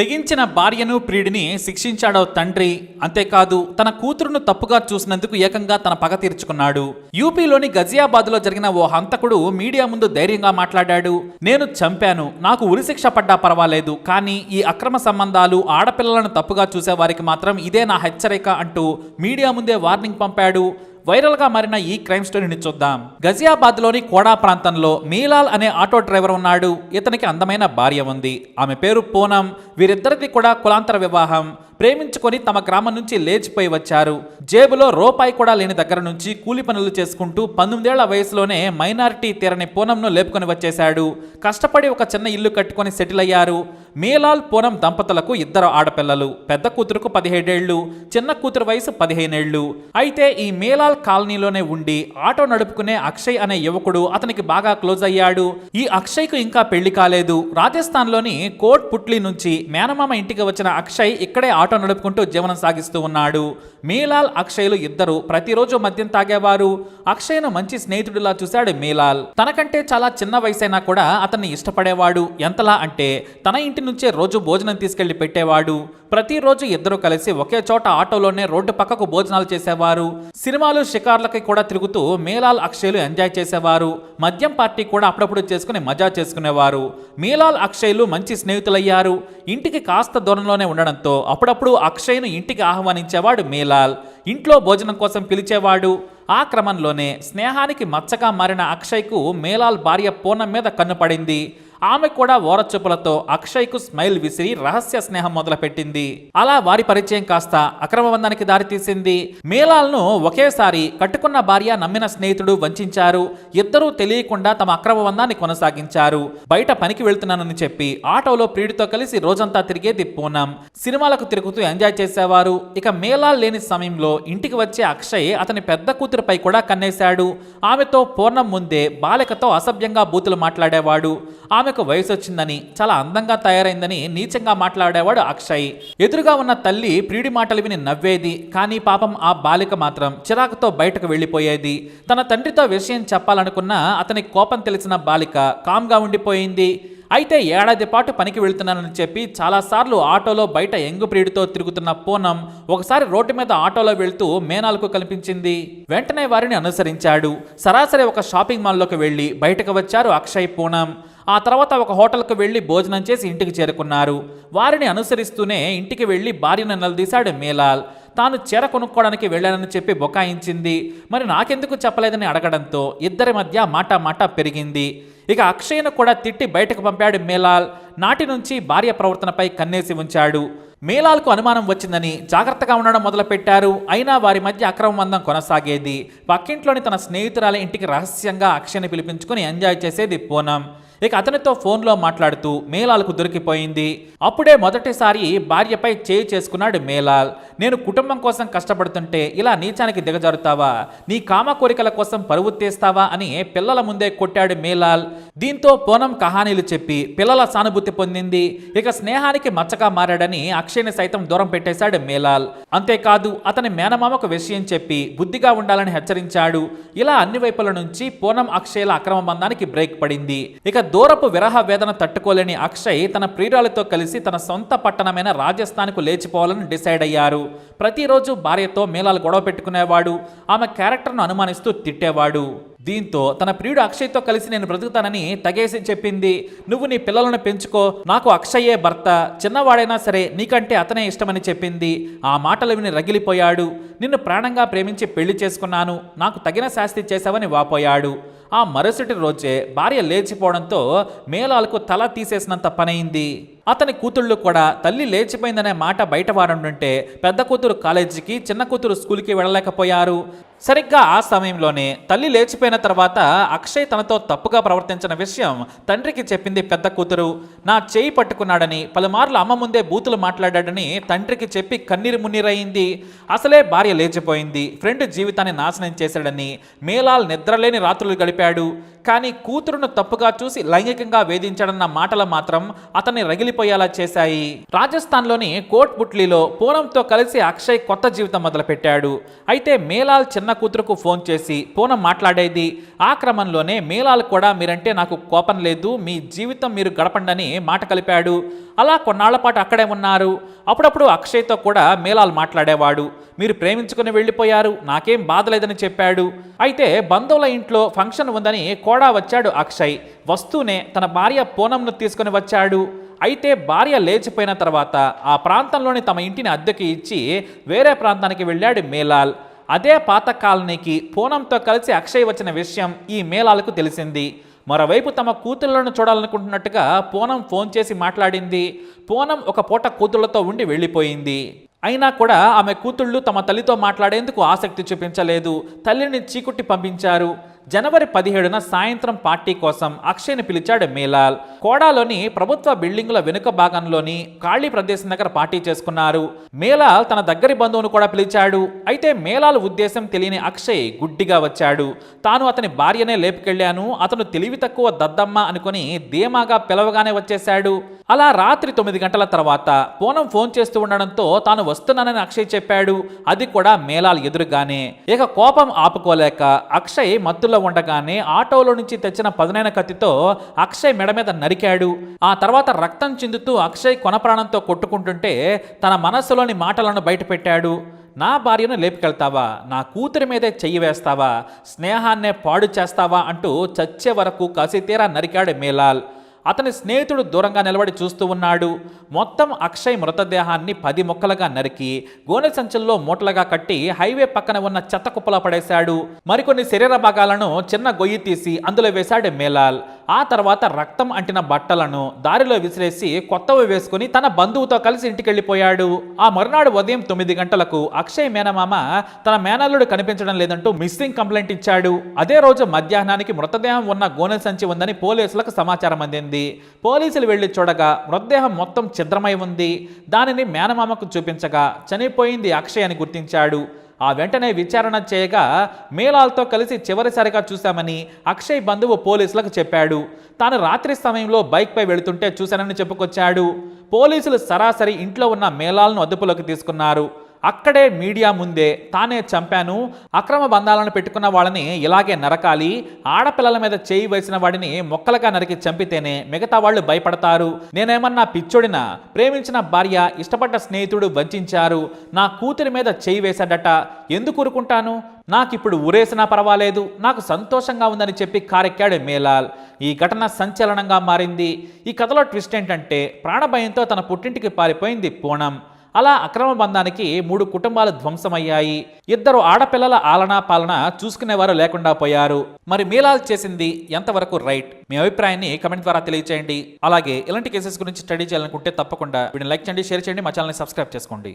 తెగించిన భార్యను ప్రియుడిని శిక్షించాడో తండ్రి. అంతేకాదు తన కూతురును తప్పుగా చూసినందుకు ఏకంగా తన పగ తీర్చుకున్నాడు. యూపీలోని గజియాబాద్లో జరిగిన ఓ హంతకుడు మీడియా ముందు ధైర్యంగా మాట్లాడాడు. నేను చంపాను. నాకు ఉరిశిక్ష పడ్డా పర్వాలేదు. కానీ ఈ అక్రమ సంబంధాలు ఆడపిల్లలను తప్పుగా చూసేవారికి మాత్రం ఇదే నా హెచ్చరిక అంటూ మీడియా ముందే వార్నింగ్ పంపాడు. వైరల్గా మారిన ఈ క్రైమ్ స్టోరీని చూద్దాం. గజియాబాద్లోని కోడా ప్రాంతంలో మీలాల్ అనే ఆటో డ్రైవర్ ఉన్నాడు. ఇతనికి అందమైన భార్య ఉంది. ఆమె పేరు పూనం. వీరిద్దరిది కూడా కులాంతర వివాహం. ప్రేమించుకొని తమ గ్రామం నుంచి లేచిపోయి వచ్చారు. జేబులో రూపాయి కూడా లేని దగ్గర నుంచి కూలి పనులు చేసుకుంటూ పంతొమ్మిదేళ్ళ వయసులోనే మైనారిటీ తీరని పూనంను లేపుకొని వచ్చేశాడు. కష్టపడి ఒక చిన్న ఇల్లు కట్టుకొని సెటిల్ అయ్యారు. మేలాల్ పూనం దంపతులకు ఇద్దరు ఆడపిల్లలు. పెద్ద కూతురుకు పదిహేడేళ్ళు చిన్న కూతురు వయసు పదిహేనేళ్ళు. అయితే ఈ మేలాల్ కాలనీలోనే ఉండి ఆటో నడుపుకునే అక్షయ్ అనే యువకుడు అతనికి బాగా క్లోజ్ అయ్యాడు. ఈ అక్షయ్కు ఇంకా పెళ్ళి కాలేదు. రాజస్థాన్లోని కోట్ పుట్లీ నుంచి మేనమామ ఇంటికి వచ్చిన అక్షయ్ ఇక్కడే ఆటో నడుపుకుంటూ జీవనం సాగిస్తూ ఉన్నాడు. మీలాల్ అక్షయ్లు ఇద్దరు ప్రతిరోజు మద్యం తాగేవారు. అక్షయ్ను మంచి స్నేహితుడిలా చూశాడు మీలాల్. తనకంటే చాలా చిన్న వయసైనా కూడా అతన్ని ఇష్టపడేవాడు. ఎంతలా అంటే తన ఇంటి నుంచే రోజు భోజనం తీసుకెళ్ళి పెట్టేవాడు. ప్రతిరోజు ఇద్దరు కలిసి ఒకే చోట ఆటోలోనే రోడ్డు పక్కకు భోజనాలు చేసేవారు. సినిమాలు షికార్లకి కూడా తిరుగుతూ మీలాల్ అక్షయ్లు ఎంజాయ్ చేసేవారు. మద్యం పార్టీ కూడా అప్పుడప్పుడు చేసుకుని మజా చేసుకునేవారు. మీలాల్ అక్షయ్లు మంచి స్నేహితులయ్యారు. ఇంటికి కాస్త దూరంలోనే ఉండడంతో అప్పుడప్పుడు అప్పుడు అక్షయ్ను ఇంటికి ఆహ్వానించేవాడు మీలాల్. ఇంట్లో భోజనం కోసం పిలిచేవాడు. ఆ క్రమంలోనే స్నేహానికి మచ్చగా మారిన అక్షయ్కు మేలాల్ భార్య పూనం మీద కన్నుపడింది ఆమె కూడా ఓరచెప్పులతో అక్షయ్కు స్మైల్ విసిరి రహస్య స్నేహం మొదలుపెట్టింది. అలా వారి పరిచయం కాస్త అక్రమబంధానికి దారితీసింది. మేలాల్ను ఒకేసారి కట్టుకున్న భార్య నమ్మిన స్నేహితుడు వంచారు. ఇద్దరూ తెలియకుండా తమ అక్రమబంధాన్ని కొనసాగించారు. బయట పనికి వెళ్తున్నానని చెప్పి ఆటోలో ప్రియుడితో కలిసి రోజంతా తిరిగేది పూనం. సినిమాలకు తిరుగుతూ ఎంజాయ్ చేసేవారు. ఇక మేలాల్ లేని సమయంలో ఇంటికి వచ్చే అక్షయ్ అతని పెద్ద కూతురుపై కూడా కన్నేశాడు. ఆమెతో పూర్ణం ముందే బాలికతో అసభ్యంగా బూతులు మాట్లాడేవాడు. ఆమెకు వయసు వచ్చిందని చాలా అందంగా తయారైందని నీచంగా మాట్లాడేవాడు అక్షయ్. ఎదురుగా ఉన్న తల్లి ప్రియుడి మాటలు విని నవ్వేది కానీ పాపం ఆ బాలిక మాత్రం చిరాకుతో బయటకు వెళ్ళిపోయేది. తన తండ్రితో విషయం చెప్పాలనుకున్న అతని కోపం తెలిసిన బాలిక కామ్గా ఉండిపోయింది. అయితే ఏడాది పాటు పనికి వెళ్తున్నానని చెప్పి చాలాసార్లు ఆటోలో బయట ఎంగు ప్రియుడితో తిరుగుతున్న పూనం ఒకసారి రోడ్డు మీద ఆటోలో వెళ్తూ మేనాలకు కనిపించింది. వెంటనే వారిని అనుసరించాడు. సరాసరి ఒక షాపింగ్ మాల్లోకి వెళ్ళి బయటకు వచ్చారు అక్షయ్ పూనం. ఆ తర్వాత ఒక హోటల్కు వెళ్ళి భోజనం చేసి ఇంటికి చేరుకున్నారు. వారిని అనుసరిస్తూనే ఇంటికి వెళ్ళి భార్యను నిలదీశాడు మేలాల్. తాను చీర కొనుక్కోవడానికి వెళ్ళానని చెప్పి బొకాయించింది. మరి నాకెందుకు చెప్పలేదని అడగడంతో ఇద్దరి మధ్య మాటా మాటా పెరిగింది. ఇక అక్షయ్ను కూడా తిట్టి బయటకు పంపాడు మేలాల్. నాటి నుంచి భార్య ప్రవర్తనపై కన్నేసి ఉంచాడు. మేలాల్కు అనుమానం వచ్చిందని జాగ్రత్తగా ఉండడం మొదలుపెట్టారు. అయినా వారి మధ్య అక్రమబంధం కొనసాగేది. పక్కింట్లోని తన స్నేహితురాలి ఇంటికి రహస్యంగా అక్షయ్ని పిలిపించుకుని ఎంజాయ్ చేసేది పూనం. ఇక అతనితో ఫోన్లో మాట్లాడుతూ మేలాల్కు దొరికిపోయింది. అప్పుడే మొదటిసారి భార్యపై చేయి చేసుకున్నాడు మేలాల్. నేను కుటుంబం కోసం కష్టపడుతుంటే ఇలా నీచానికి దిగజారుతావా? నీ కామ కోరికల కోసం పరువు తీస్తావా? అని పిల్లల ముందే కొట్టాడు మేలాల్. దీంతో పూనం కహానీలు చెప్పి పిల్లల సానుభూతి పొందింది. ఇక స్నేహానికి మచ్చగా మారాడని అక్షయ్ని సైతం దూరం పెట్టేశాడు మేలాల్. అంతేకాదు అతని మేనమామకు విషయం చెప్పి బుద్ధిగా ఉండాలని హెచ్చరించాడు. ఇలా అన్ని వైపుల నుంచి పూనం అక్షయ్ల అక్రమ బంధానికి బ్రేక్ పడింది. ఇక దూరపు విరహ వేదన తట్టుకోలేని అక్షయ్ తన ప్రియురాలతో కలిసి తన సొంత పట్టణమైన రాజస్థాన్కు లేచిపోవాలని డిసైడ్ అయ్యారు. ప్రతిరోజు భార్యతో మేళాలు గొడవ పెట్టుకునేవాడు. ఆమె క్యారెక్టర్ను అనుమానిస్తూ తిట్టేవాడు. దీంతో తన ప్రియుడు అక్షయ్తో కలిసి నేను బ్రతుకుతానని తగేసి చెప్పింది. నువ్వు నీ పిల్లలను పెంచుకో. నాకు అక్షయ్యే భర్త. చిన్నవాడైనా సరే నీకంటే అతనే ఇష్టమని చెప్పింది. ఆ మాటలు విని రగిలిపోయాడు. నిన్ను ప్రాణంగా ప్రేమించి పెళ్ళి చేసుకున్నాను. నాకు తగిన శాస్తి చేశావని వాపోయాడు. ఆ మరుసటి రోజే భార్య లేచిపోవడంతో మేళాలకు తల తీసేసినంత పనైంది. అతని కూతుళ్ళు కూడా తల్లి లేచిపోయిందనే మాట బయట పెద్ద కూతురు కాలేజీకి చిన్న కూతురు స్కూల్కి వెళ్ళలేకపోయారు. సరిగ్గా ఆ సమయంలోనే తల్లి లేచిపోయిన తర్వాత అక్షయ్ తనతో తప్పుగా ప్రవర్తించిన విషయం తండ్రికి చెప్పింది పెద్ద కూతురు. నా చేయి పట్టుకున్నాడని పలుమార్లు అమ్మ ముందే బూతులు మాట్లాడాడని తండ్రికి చెప్పి కన్నీరు మున్నీరయింది అసలే భార్య లేచిపోయింది. ఫ్రెండ్ జీవితాన్ని నాశనం చేశాడని మేలాల్ నిద్రలేని రాత్రులు గడిపాడు. కానీ కూతురును తప్పుగా చూసి లైంగికంగా వేధించాడన్న మాటలు మాత్రం అతన్ని రగిలిపోయేలా చేశాయి. రాజస్థాన్లోని కోట్ బుట్లీలో పూనంతో కలిసి అక్షయ్ కొత్త జీవితం మొదలుపెట్టాడు. అయితే మేలాల్ చిన్న చిన్న కూతురుకు ఫోన్ చేసి పూనం మాట్లాడేది? ఆ క్రమంలోనే మీలాలు కూడా మీరంటే నాకు కోపం లేదు. మీ జీవితం మీరు గడపండని మాట కలిపాడు. అలా కొన్నాళ్ళ పాటు అక్కడే ఉన్నారు. అప్పుడప్పుడు అక్షయ్తో కూడా మేలాలు మాట్లాడేవాడు. మీరు ప్రేమించుకుని వెళ్ళిపోయారు. నాకేం బాధ లేదని చెప్పాడు. అయితే బంధువుల ఇంట్లో ఫంక్షన్ ఉందని కూడా వచ్చాడు అక్షయ్. వస్తూనే తన భార్య పూనంను తీసుకుని వచ్చాడు. అయితే భార్య లేచిపోయిన తర్వాత ఆ ప్రాంతంలోని తమ ఇంటిని అద్దెకి ఇచ్చి వేరే ప్రాంతానికి వెళ్ళాడు మేలాల్ అదే పాత కాలనీకి పూనంతో కలిసి అక్షయ్ వచ్చిన విషయం ఈ మేళాలకు తెలిసింది. మరోవైపు తమ కూతుళ్ళను చూడాలనుకుంటున్నట్టుగా పూనం ఫోన్ చేసి మాట్లాడింది. పూనం ఒక పూట కూతుళ్ళతో ఉండి వెళ్ళిపోయింది. అయినా కూడా ఆమె కూతుళ్ళు తమ తల్లితో మాట్లాడేందుకు ఆసక్తి చూపించలేదు. తల్లిని చీకుట్టి పంపించారు. జనవరి పదిహేడున సాయంత్రం పార్టీ కోసం అక్షయ్ని పిలిచాడు మేలాల్. కోడాలోని ప్రభుత్వ బిల్డింగుల వెనుక భాగంలోని ఖాళీ ప్రదేశం దగ్గర పార్టీ చేసుకున్నారు. మేలాల్ తన దగ్గరి బంధువును కూడా పిలిచాడు. అయితే మేలాల్ ఉద్దేశం తెలియని అక్షయ్ గుడ్డిగా వచ్చాడు. తాను అతని భార్యనే లేపుకెళ్ళాను అతను తెలివి తక్కువ దద్దమ్మ అనుకుని ధీమాగా పిలవగానే వచ్చేశాడు. అలా రాత్రి తొమ్మిది గంటల తర్వాత పూనం ఫోన్ చేస్తూ ఉండడంతో తాను వస్తున్నానని అక్షయ్ చెప్పాడు. అది కూడా మేలాల్ ఎదురుగానే. ఇక కోపం ఆపుకోలేక అక్షయ్ మత్తులో ఉండగానే ఆటోలో నుంచి తెచ్చిన పదునైన కత్తితో అక్షయ్ మెడ మీద నరికాడు. ఆ తర్వాత రక్తం చిందుతూ అక్షయ్ కొన ప్రాణంతో కొట్టుకుంటుంటే తన మనస్సులోని మాటలను బయటపెట్టాడు. నా భార్యను లేపుకెళ్తావా? నా కూతురి మీదే చెయ్యి వేస్తావా? స్నేహాన్నే పాడు చేస్తావా? అంటూ చచ్చే వరకు కసితీరా నరికాడు మేలాల్. అతని స్నేహితుడు దూరంగా నిలబడి చూస్తూ ఉన్నాడు. మొత్తం అక్షయ్ మృతదేహాన్ని పది ముక్కలుగా నరికి గోనె సంచుల్లో మూటలుగా కట్టి హైవే పక్కన ఉన్న చెత్త కుప్పలో పడేశాడు. మరికొన్ని శరీర భాగాలను చిన్న గొయ్యి తీసి అందులో వేశాడు మేలాల్. ఆ తర్వాత రక్తం అంటిన బట్టలను దారిలో విసిరేసి కొత్తవి వేసుకుని తన బంధువుతో కలిసి ఇంటికెళ్ళిపోయాడు. ఆ మరునాడు ఉదయం తొమ్మిది గంటలకు అక్షయ్ మేనమామ తన మేనల్లుడు కనిపించడం లేదంటూ మిస్సింగ్ కంప్లైంట్ ఇచ్చాడు. అదే రోజు మధ్యాహ్నానికి మృతదేహం ఉన్న గోనె సంచి ఉందని పోలీసులకు సమాచారం అందింది. పోలీసులు వెళ్ళి చూడగా మృతదేహం మొత్తం ఛిద్రమై ఉంది. దానిని మేనమామకు చూపించగా చనిపోయింది అక్షయ్ అని గుర్తించాడు. ఆ వెంటనే విచారణ చేయగా మేలాల్తో కలిసి చివరిసారిగా చూశామని అక్షయ్ బంధువు పోలీసులకు చెప్పాడు. తాను రాత్రి సమయంలో బైక్పై వెళుతుంటే చూశానని చెప్పుకొచ్చాడు. పోలీసులు సరాసరి ఇంట్లో ఉన్న మేళాలను అదుపులోకి తీసుకున్నారు. అక్కడే మీడియా ముందే తానే చంపాను అక్రమ బంధాలను పెట్టుకున్న వాళ్ళని ఇలాగే నరకాలి ఆడపిల్లల మీద చేయి వేసిన వాడిని మొక్కలుగా నరికి చంపితేనే మిగతా వాళ్ళు భయపడతారు. నేనేమన్నా పిచ్చోడినా ప్రేమించిన భార్య ఇష్టపడ్డ స్నేహితుడు వంచారు నా కూతురి మీద చేయి వేశాడట ఎందుకు ఊరుకుంటాను? నాకిప్పుడు ఊరేసినా పర్వాలేదు నాకు సంతోషంగా ఉందని చెప్పి కారెక్కాడు మేలాల్. ఈ ఘటన సంచలనంగా మారింది. ఈ కథలో ట్విస్ట్ ఏంటంటే ప్రాణభయంతో తన పుట్టింటికి పారిపోయింది పూనం. అలా అక్రమ బంధానికి మూడు కుటుంబాలు ధ్వంసమయ్యాయి. ఇద్దరు ఆడపిల్లల ఆలనా పాలన చూసుకునేవారు లేకుండా పోయారు. మరి మీలాల్ చేసింది ఎంతవరకు రైట్? మీ అభిప్రాయాన్ని కమెంట్ ద్వారా తెలియచేయండి. అలాగే ఇలాంటి కేసెస్ గురించి స్టడీ చేయాలనుకుంటే తప్పకుండా వీడిని లైక్ చేయండి షేర్ చేయండి మా ఛానల్ని సబ్స్క్రైబ్ చేసుకోండి.